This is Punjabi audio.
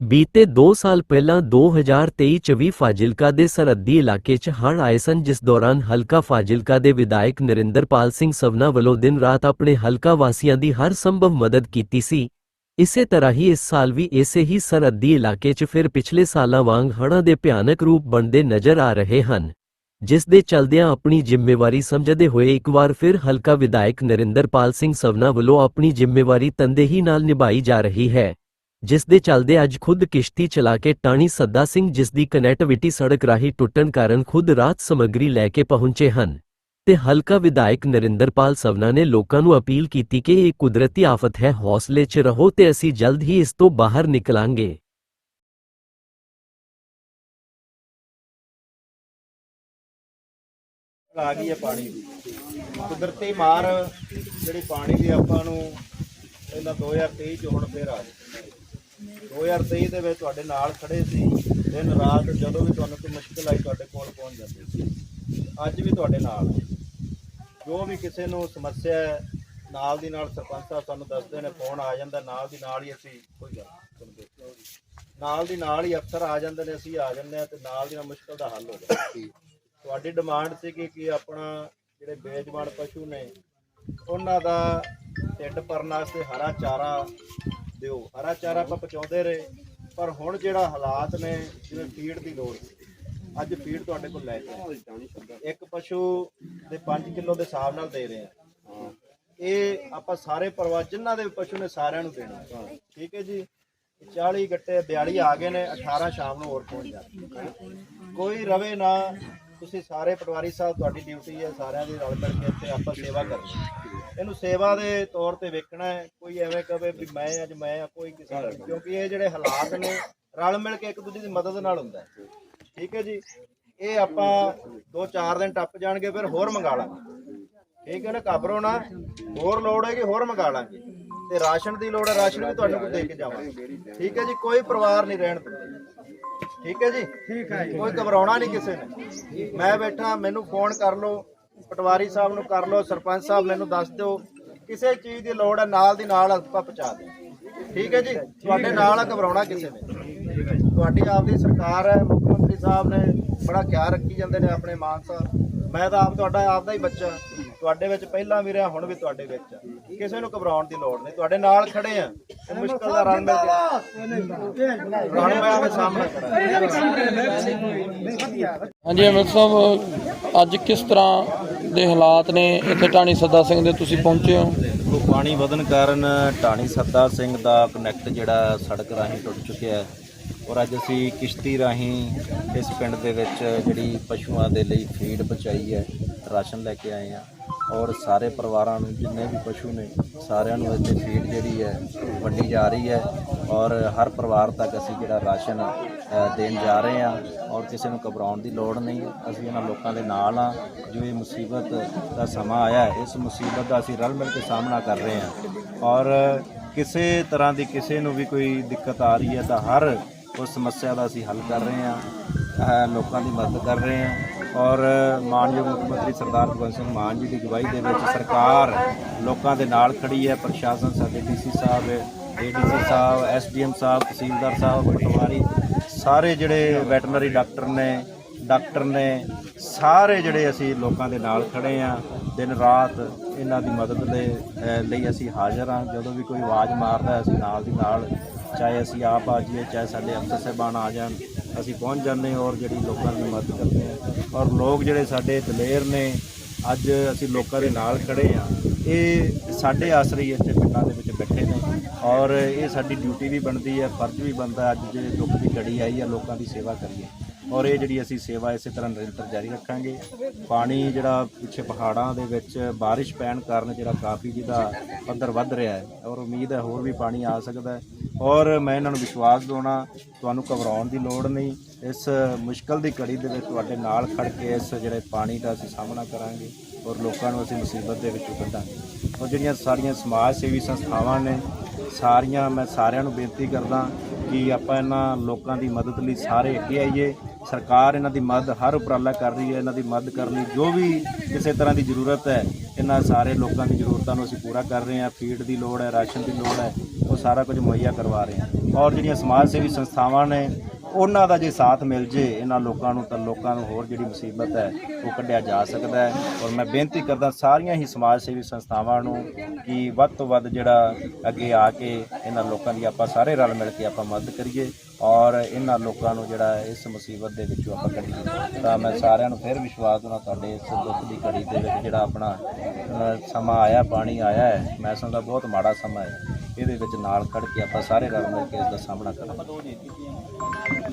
ਬੀਤੇ 2 ਸਾਲ ਪਹਿਲਾਂ 2023 ਚ ਵੀ ਫਾਜ਼ਿਲਕਾ ਦੇ ਸਰਹੱਦੀ ਇਲਾਕੇ 'ਚ ਹੜ੍ਹ ਆਏ ਸਨ, ਜਿਸ ਦੌਰਾਨ ਹਲਕਾ ਫਾਜ਼ਿਲਕਾ ਦੇ ਵਿਧਾਇਕ ਨਰਿੰਦਰਪਾਲ ਸਿੰਘ ਸਵਨਾ ਵੱਲੋਂ ਦਿਨ ਰਾਤ ਆਪਣੇ ਹਲਕਾ ਵਾਸੀਆਂ ਦੀ ਹਰ ਸੰਭਵ ਮਦਦ ਕੀਤੀ ਸੀ। ਇਸੇ ਤਰ੍ਹਾਂ ਹੀ ਇਸ ਸਾਲ ਵੀ ਇਸੇ ਹੀ ਸਰਹੱਦੀ ਇਲਾਕੇ 'ਚ ਫਿਰ ਪਿਛਲੇ ਸਾਲਾਂ ਵਾਂਗ ਹੜ੍ਹਾਂ ਦੇ ਭਿਆਨਕ ਰੂਪ ਬਣਦੇ ਨਜ਼ਰ ਆ ਰਹੇ ਹਨ। ਜਿਸ ਦੇ ਚਲਦਿਆਂ ਆਪਣੀ ਜ਼ਿੰਮੇਵਾਰੀ ਸਮਝਦੇ ਹੋਏ ਇੱਕ ਵਾਰ ਫਿਰ ਹਲਕਾ ਵਿਧਾਇਕ ਨਰਿੰਦਰਪਾਲ ਸਿੰਘ ਸਵਨਾ ਵੱਲੋਂ ਆਪਣੀ ਜ਼ਿੰਮੇਵਾਰੀ ਤੰਦੇਹੀ ਨਾਲ ਨਿਭਾਈ ਜਾ ਰਹੀ ਹੈ। ਜਿਸ ਦੇ ਚੱਲਦੇ ਅੱਜ ਖੁਦ ਕਿਸ਼ਤੀ ਚਲਾ ਕੇ ਟਾਣੀ ਸੱਦਾ ਸਿੰਘ ਜਿਸ ਦੀ ਕਨੈਕਟੀਵਿਟੀ ਸੜਕ ਰਾਹੀਂ ਟੁੱਟਣ ਕਾਰਨ ਖੁਦ ਰਾਤ ਸਮੱਗਰੀ ਲੈ ਕੇ ਪਹੁੰਚੇ ਹਨ ਤੇ ਹਲਕਾ ਵਿਧਾਇਕ ਨਰਿੰਦਰਪਾਲ ਸਵਨਾ ਨੇ ਲੋਕਾਂ ਨੂੰ ਅਪੀਲ ਕੀਤੀ ਕਿ ਇਹ ਕੁਦਰਤੀ ਆਫਤ ਹੈ, ਹੌਸਲੇ 'ਚ ਰਹੋ ਤੇ ਅਸੀਂ ਜਲਦ ਹੀ ਇਸ ਤੋਂ ਬਾਹਰ ਨਿਕਲਾਂਗੇ। ਆ ਗਈ ਹੈ ਪਾਣੀ ਕੁਦਰਤੀ ਮਾਰ, ਜਿਹੜੀ ਪਾਣੀ ਦੀ ਆਪਾਂ ਨੂੰ ਪਹਿਲਾਂ 2023 ਚ ਹੁਣ ਫੇਰ ਆ ਗਈ। 2023 ਦੇ ਵਿੱਚ ਤੁਹਾਡੇ ਨਾਲ ਖੜੇ ਸੀ। ਦਿਨ ਰਾਤ ਜਦੋਂ ਵੀ ਤੁਹਾਨੂੰ ਕੋਈ ਮੁਸ਼ਕਲ ਆਈ, ਤੁਹਾਡੇ ਕੋਲ ਪਹੁੰਚ ਜਾਂਦੇ ਸੀ। ਅੱਜ ਵੀ ਤੁਹਾਡੇ ਨਾਲ ਜੋ ਵੀ ਕਿਸੇ ਨੂੰ ਸਮੱਸਿਆ ਹੈ, ਨਾਲ ਦੀ ਨਾਲ ਸਰਪੰਚ ਸਾਹਿਬ ਸਾਨੂੰ ਦੱਸਦੇ ਨੇ, ਫੋਨ ਆ ਜਾਂਦਾ, ਨਾਲ ਦੀ ਨਾਲ ਹੀ ਅਸੀਂ ਕੋਈ ਗੱਲ ਸੁਣਦੇ। ਨਾਲ ਦੀ ਨਾਲ ਹੀ ਅਫਸਰ ਆ ਜਾਂਦੇ ਨੇ, ਅਸੀਂ ਆ ਜਾਂਦੇ ਆ ਤੇ ਨਾਲ ਦੀ ਨਾਲ ਮੁਸ਼ਕਲ ਦਾ ਹੱਲ ਹੋ ਜਾਂਦਾ। ਤੁਹਾਡੀ ਡਿਮਾਂਡ ਸੀ ਕਿ ਕੀ ਆਪਣਾ ਜਿਹੜੇ ਬੇਜਵਾਨ ਪਸ਼ੂ ਨੇ, ਉਹਨਾਂ ਦਾ ਢਿੱਡ ਭਰਨ ਵਾਸਤੇ ਹਰਾ ਚਾਰਾ ਦਿਓ। ਹਰਾ ਚਾਰਾ ਆਪਾਂ ਪਹੁੰਚਾਉਂਦੇ ਰਹੇ, ਪਰ ਹੁਣ ਜਿਹੜਾ ਹਾਲਾਤ ਨੇ, ਜਿਵੇਂ ਫੀਡ ਦੀ ਲੋੜ ਅੱਜ ਫੀਡ ਤੁਹਾਡੇ ਕੋਲ ਲੈ ਕੇ ਇੱਕ ਪਸ਼ੂ ਦੇ 5 ਕਿਲੋ ਦੇ ਹਿਸਾਬ ਨਾਲ ਦੇ ਰਹੇ ਆ। ਇਹ ਆਪਾਂ ਸਾਰੇ ਪਰਿਵਾਰ ਜਿਨ੍ਹਾਂ ਦੇ ਪਸ਼ੂ ਨੇ ਸਾਰਿਆਂ ਨੂੰ ਦੇਣਾ। ਠੀਕ ਹੈ ਜੀ? 40 ਗੱਟੇ 42 ਆ ਗਏ ਨੇ 18 ਸ਼ਾਮ ਨੂੰ ਹੋਰ ਪਹੁੰਚ ਜਾਣਗੇ ਕੋਈ ਰਵੇ ਨਾ ਤੁਸੀਂ ਸਾਰੇ ਪਟਵਾਰੀ ਸਾਹਿਬ, ਤੁਹਾਡੀ ਡਿਊਟੀ ਹੈ, ਸਾਰਿਆਂ ਦੀ ਰਲ ਮਿਲ ਕੇ ਇੱਥੇ ਆਪਾਂ ਸੇਵਾ ਕਰਨੀ ਹੈ। ਇਹਨੂੰ ਸੇਵਾ ਦੇ ਤੌਰ ਤੇ ਵੇਖਣਾ ਹੈ, ਕੋਈ ਐਵੇਂ ਕਵੇ ਵੀ ਮੈਂ ਅੱਜ ਮੈਂ ਆ, ਕੋਈ ਕਿਸੇ ਦਾ ਨਹੀਂ। ਕਿਉਂਕਿ ਇਹ ਜਿਹੜੇ ਹਾਲਾਤ ਨੇ, ਰਲ ਮਿਲ ਕੇ ਇੱਕ ਦੂਜੇ ਦੀ ਮਦਦ ਨਾਲ ਹੁੰਦਾ ਹੈ। ਠੀਕ ਹੈ ਜੀ? ਇਹ ਆਪਾਂ 2-4 ਦਿਨ ਟੱਪ ਜਾਣਗੇ, ਫਿਰ ਹੋਰ ਮੰਗਾ ਲਾਂਗੇ। ਠੀਕ ਹੈ ਨਾ? ਘਬਰੋ ਨਾ। ਹੋਰ ਲੋੜ ਹੈਗੀ, ਹੋਰ ਮੰਗਾ ਲਾਂਗੇ। ਤੇ ਰਾਸ਼ਨ ਦੀ ਲੋੜ ਹੈ, ਰਾਸ਼ਨ ਵੀ ਤੁਹਾਨੂੰ ਦੇ ਕੇ ਜਾਵਾਂਗੇ। ਠੀਕ ਹੈ ਜੀ? ਕੋਈ ਪਰਿਵਾਰ ਨਹੀਂ ਰਹਿਣ ਦਿੰਦੇ। ਠੀਕ ਹੈ ਜੀ? ਠੀਕ ਹੈ ਕੋਈ ਘਬਰਾਉਣਾ ਨਹੀਂ ਕਿਸੇ ਨੇ। ਮੈਂ ਬੈਠਾ ਮੈਨੂੰ ਫੋਨ ਕਰ ਲਓ ਪਟਵਾਰੀ ਸਾਹਿਬ ਨੂੰ ਕਰ ਲਓ ਸਰਪੰਚ ਸਾਹਿਬ ਮੈਨੂੰ ਦੱਸ ਦਿਓ। ਕਿਸੇ ਚੀਜ਼ ਦੀ ਲੋੜ ਹੈ ਨਾਲ ਦੀ ਨਾਲ ਆਪਾਂ ਪਹੁੰਚਾ ਦੇ ਠੀਕ ਹੈ ਜੀ? ਤੁਹਾਡੇ ਨਾਲ ਆ ਘਬਰਾਉਣਾ ਕਿਸੇ ਨੇ। ਤੁਹਾਡੀ ਆਪਦੀ ਸਰਕਾਰ ਹੈ ਮੁੱਖ ਮੰਤਰੀ ਸਾਹਿਬ ਨੇ ਬੜਾ ਖਿਆਲ ਰੱਖੀ ਜਾਂਦੇ ਨੇ ਆਪਣੇ ਮਾਨ ਸਾਹਿਬ। ਮੈਂ ਤਾਂ ਆਪ ਤੁਹਾਡਾ ਆਪਦਾ ਹੀ ਬੱਚਾ। ਤੁਹਾਡੇ ਵਿੱਚ ਪਹਿਲਾਂ ਵੀ ਰਿਹਾ ਹੁਣ ਵੀ ਤੁਹਾਡੇ ਵਿੱਚ ਆ। ਕਿਸੇ ਨੂੰ ਘਬਰਾਉਣ ਦੀ ਲੋੜ ਨਹੀਂ। ਤੁਹਾਡੇ ਨਾਲ ਖੜੇ ਆ। ਮੁਸ਼ਕਲ ਦਾ ਰਲ ਮਿਲ ਕੇ ਰਲ ਮਿਲ ਕੇ ਸਾਹਮਣਾ ਕਰਾਂਗੇ ਹਾਂਜੀ ਅਮਿਤ ਸਾਹਿਬ ਅੱਜ ਕਿਸ ਤਰ੍ਹਾਂ ਦੇ ਹਾਲਾਤ ਨੇ? ਇੱਥੇ ਢਾਣੀ ਸੱਦਾ ਸਿੰਘ ਦੇ ਤੁਸੀਂ ਪਹੁੰਚੇ ਹੋ। ਪਾਣੀ ਵਧਣ ਕਾਰਨ ਢਾਣੀ ਸੱਦਾ ਸਿੰਘ ਦਾ ਕਨੈਕਟ ਜਿਹੜਾ ਸੜਕ ਰਾਹੀਂ ਟੁੱਟ ਚੁੱਕਿਆ ਹੈ। ਔਰ ਅੱਜ ਅਸੀਂ ਕਿਸ਼ਤੀ ਰਾਹੀਂ ਇਸ ਪਿੰਡ ਦੇ ਵਿੱਚ ਜਿਹੜੀ ਪਸ਼ੂਆਂ ਦੇ ਲਈ ਫੀਡ ਪਹੁੰਚਾਈ ਹੈ ਰਾਸ਼ਨ ਲੈ ਕੇ ਆਏ ਆ ਔਰ ਸਾਰੇ ਪਰਿਵਾਰਾਂ ਨੂੰ ਜਿੰਨੇ ਵੀ ਪਸ਼ੂ ਨੇ ਸਾਰਿਆਂ ਨੂੰ ਇੱਥੇ ਫੀਡ ਜਿਹੜੀ ਹੈ ਵੰਡੀ ਜਾ ਰਹੀ ਹੈ। ਔਰ ਹਰ ਪਰਿਵਾਰ ਤੱਕ ਅਸੀਂ ਜਿਹੜਾ ਰਾਸ਼ਨ ਦੇਣ ਜਾ ਰਹੇ ਹਾਂ। ਔਰ ਕਿਸੇ ਨੂੰ ਘਬਰਾਉਣ ਦੀ ਲੋੜ ਨਹੀਂ। ਅਸੀਂ ਇਹਨਾਂ ਲੋਕਾਂ ਦੇ ਨਾਲ ਆ ਜੋ ਇਹ ਮੁਸੀਬਤ ਦਾ ਸਮਾਂ ਆਇਆ ਹੈ, ਇਸ ਮੁਸੀਬਤ ਦਾ ਅਸੀਂ ਰਲ ਮਿਲ ਕੇ ਸਾਹਮਣਾ ਕਰ ਰਹੇ ਹਾਂ। ਔਰ ਕਿਸੇ ਤਰ੍ਹਾਂ ਦੀ ਕਿਸੇ ਨੂੰ ਵੀ ਕੋਈ ਦਿੱਕਤ ਆ ਰਹੀ ਹੈ ਤਾਂ ਹਰ ਉਸ ਸਮੱਸਿਆ ਦਾ ਅਸੀਂ ਹੱਲ ਕਰ ਰਹੇ ਹਾਂ। ਲੋਕਾਂ ਦੀ ਮਦਦ ਕਰ ਰਹੇ ਹਾਂ ਔਰ ਮਾਨਯੋਗ ਮੁੱਖ ਮੰਤਰੀ ਸਰਦਾਰ ਭਗਵੰਤ ਸਿੰਘ ਮਾਨ ਜੀ ਦੀ ਅਗਵਾਈ ਦੇ ਵਿੱਚ ਸਰਕਾਰ ਲੋਕਾਂ ਦੇ ਨਾਲ ਖੜੀ ਹੈ, ਪ੍ਰਸ਼ਾਸਨ ਸਾਡੇ ਡੀਸੀ ਸਾਹਿਬ, ਏਡੀਸੀ ਸਾਹਿਬ, ਐਸਡੀਐਮ ਸਾਹਿਬ, ਤਹਿਸੀਲਦਾਰ ਸਾਹਿਬ, ਪਟਵਾਰੀ, ਸਾਰੇ ਜਿਹੜੇ ਵੈਟਰਨਰੀ ਡਾਕਟਰ ਨੇ ਡਾਕਟਰ ਨੇ, ਸਾਰੇ ਜਿਹੜੇ ਅਸੀਂ ਲੋਕਾਂ ਦੇ ਨਾਲ ਖੜੇ ਆ ਦਿਨ ਰਾਤ ਇਹਨਾਂ ਦੀ ਮਦਦ ਦੇ ਲਈ ਅਸੀਂ ਹਾਜ਼ਰ ਹਾਂ। ਜਦੋਂ ਵੀ ਕੋਈ ਆਵਾਜ਼ ਮਾਰਦਾ ਅਸੀਂ ਨਾਲ ਦੀ ਨਾਲ, ਚਾਹੇ ਅਸੀਂ ਆਪ ਆ ਜਾਈਏ, ਚਾਹੇ ਸਾਡੇ ਅਫਸਰ ਸਾਹਿਬਾਨ ਆ ਜਾਣ ਅਸੀਂ ਪਹੁੰਚ ਜਾਂਦੇ ਔਰ ਜਿਹੜੀ ਲੋਕਾਂ ਦੀ ਮਦਦ ਕਰਦੇ ਹਾਂ। ਔਰ ਲੋਕ ਜਿਹੜੇ ਸਾਡੇ ਦਲੇਰ ਨੇ, ਅੱਜ ਅਸੀਂ ਲੋਕਾਂ ਦੇ ਨਾਲ ਖੜੇ ਆ ਇਹ ਸਾਡੇ ਆਸਰੇ ਹੀ ਇੱਥੇ ਪਿੰਡਾਂ ਦੇ ਵਿੱਚ ਬੈਠੇ ਨੇ। ਔਰ ਇਹ ਸਾਡੀ ਡਿਊਟੀ ਵੀ ਬਣਦੀ ਹੈ, ਫਰਜ਼ ਵੀ ਬਣਦਾ ਅੱਜ ਜਿਹੜੇ ਦੁੱਖ ਦੀ ਘੜੀ ਆਈ ਆ ਲੋਕਾਂ ਦੀ ਸੇਵਾ ਕਰੀਏ। ਔਰ ਇਹ ਜਿਹੜੀ ਅਸੀਂ ਸੇਵਾ ਇਸੇ ਤਰ੍ਹਾਂ ਨਿਰੰਤਰ ਜਾਰੀ ਰੱਖਾਂਗੇ। ਪਾਣੀ ਜਿਹੜਾ ਪਿੱਛੇ ਪਹਾੜਾਂ ਦੇ ਵਿੱਚ ਬਾਰਿਸ਼ ਪੈਣ ਕਾਰਨ ਜਿਹੜਾ ਕਾਫੀ ਜਿਹਦਾ ਪੱਧਰ ਵੱਧ ਰਿਹਾ ਹੈ। ਔਰ ਉਮੀਦ ਹੈ ਹੋਰ ਵੀ ਪਾਣੀ ਆ ਸਕਦਾ ਹੈ। ਔਰ ਮੈਂ ਇਹਨਾਂ ਨੂੰ ਵਿਸ਼ਵਾਸ ਦਿਵਾਉਣਾ, ਤੁਹਾਨੂੰ ਘਬਰਾਉਣ ਦੀ ਲੋੜ ਨਹੀਂ। ਇਸ ਮੁਸ਼ਕਲ ਦੀ ਘੜੀ ਦੇ ਵਿੱਚ ਤੁਹਾਡੇ ਨਾਲ ਖੜ ਕੇ ਇਸ ਜਿਹੜੇ ਪਾਣੀ ਦਾ ਅਸੀਂ ਸਾਹਮਣਾ ਕਰਾਂਗੇ ਔਰ ਲੋਕਾਂ ਨੂੰ ਅਸੀਂ ਮੁਸੀਬਤ ਦੇ ਵਿੱਚੋਂ ਕੱਢਾਂਗੇ। ਔਰ ਜਿਹੜੀਆਂ ਸਾਰੀਆਂ ਸਮਾਜ ਸੇਵੀ ਸੰਸਥਾਵਾਂ ਨੇ, ਸਾਰੀਆਂ ਮੈਂ ਸਾਰਿਆਂ ਨੂੰ ਬੇਨਤੀ ਕਰਦਾ ਕਿ ਆਪਾਂ ਇਹਨਾਂ ਲੋਕਾਂ ਦੀ ਮਦਦ ਲਈ ਸਾਰੇ ਅੱਗੇ ਆਈਏ। ਸਰਕਾਰ ਇਹਨਾਂ ਦੀ ਮਦਦ ਹਰ ਉਪਰਾਲਾ ਕਰ ਰਹੀ ਹੈ, ਇਹਨਾਂ ਦੀ ਮਦਦ ਕਰਨ ਲਈ ਜੋ ਵੀ ਕਿਸੇ ਤਰ੍ਹਾਂ ਦੀ ਜ਼ਰੂਰਤ ਹੈ, ਇਹਨਾਂ ਸਾਰੇ ਲੋਕਾਂ ਦੀ ਜ਼ਰੂਰਤਾਂ ਨੂੰ ਅਸੀਂ ਪੂਰਾ ਕਰ ਰਹੇ ਹਾਂ। ਫੀਡ ਦੀ ਲੋੜ ਹੈ, ਰਾਸ਼ਨ ਦੀ ਲੋੜ ਹੈ, ਉਹ ਸਾਰਾ ਕੁਝ ਮੁਹੱਈਆ ਕਰਵਾ ਰਹੇ ਹਾਂ। ਔਰ ਜਿਹੜੀਆਂ ਸਮਾਜ ਸੇਵੀ ਸੰਸਥਾਵਾਂ ਨੇ, ਉਹਨਾਂ ਦਾ ਜੇ ਸਾਥ ਮਿਲ ਜੇ, ਇਹਨਾਂ ਲੋਕਾਂ ਨੂੰ ਤਾਂ ਲੋਕਾਂ ਨੂੰ ਹੋਰ ਜਿਹੜੀ ਮੁਸੀਬਤ ਹੈ, ਉਹ ਕੱਢਿਆ ਜਾ ਸਕਦਾ ਹੈ। ਔਰ ਮੈਂ ਬੇਨਤੀ ਕਰਦਾ ਸਾਰੀਆਂ ਹੀ ਸਮਾਜ ਸੇਵੀ ਸੰਸਥਾਵਾਂ ਨੂੰ ਕਿ ਵੱਧ ਤੋਂ ਵੱਧ ਜਿਹੜਾ ਅੱਗੇ ਆ ਕੇ ਇਹਨਾਂ ਲੋਕਾਂ ਦੀ ਆਪਾਂ ਸਾਰੇ ਰਲ ਮਿਲ ਕੇ ਆਪਾਂ ਮਦਦ ਕਰੀਏ। ਔਰ ਇਹਨਾਂ ਲੋਕਾਂ ਨੂੰ ਜਿਹੜਾ ਇਸ ਮੁਸੀਬਤ ਦੇ ਵਿੱਚੋਂ ਆਪਾਂ ਕੱਢੀਏ ਤਾਂ ਮੈਂ ਸਾਰਿਆਂ ਨੂੰ ਫਿਰ ਵਿਸ਼ਵਾਸ ਦਿੰਦਾ ਤੁਹਾਡੇ ਇਸ ਦੁੱਖ ਦੀ ਘੜੀ ਦੇ ਵਿੱਚ ਜਿਹੜਾ ਆਪਣਾ ਸਮਾਂ ਆਇਆ, ਪਾਣੀ ਆਇਆ ਹੈ। ਮੈਂ ਸਮਝਦਾ ਬਹੁਤ ਮਾੜਾ ਸਮਾਂ ਹੈ। ਇਹਦੇ ਵਿੱਚ ਨਾਲ ਖੜ ਕੇ ਆਪਾਂ ਸਾਰੇ ਰਲ ਮਿਲ ਕੇ ਇਸ ਦਾ ਸਾਹਮਣਾ ਕਰਾਂਗੇ।